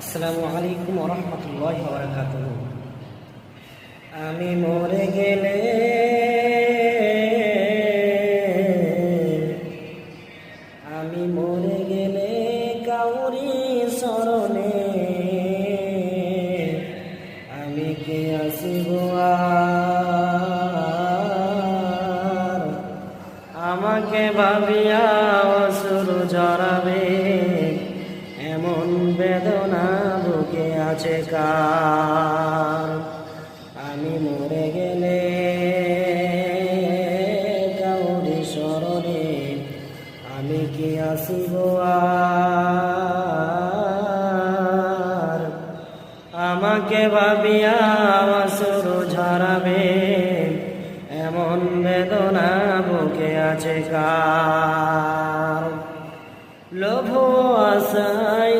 আসসালামু আলাইকুম রহমতুল্লাহ বারাকাত আমি মরে গেলে আমি মরে গেলে কাউরি স্মরণে আমি কে আসিব আমাকে ভাবিয়া বেদনা বুকে আছে কার? আমি মরে গেলে কাউরি স্মরণে আমি কি আসিব আর? আমাকে ভাবিয়া অসুর ঝরাবে, এমন বেদনা বুকে আছে কার? লোভ আশাই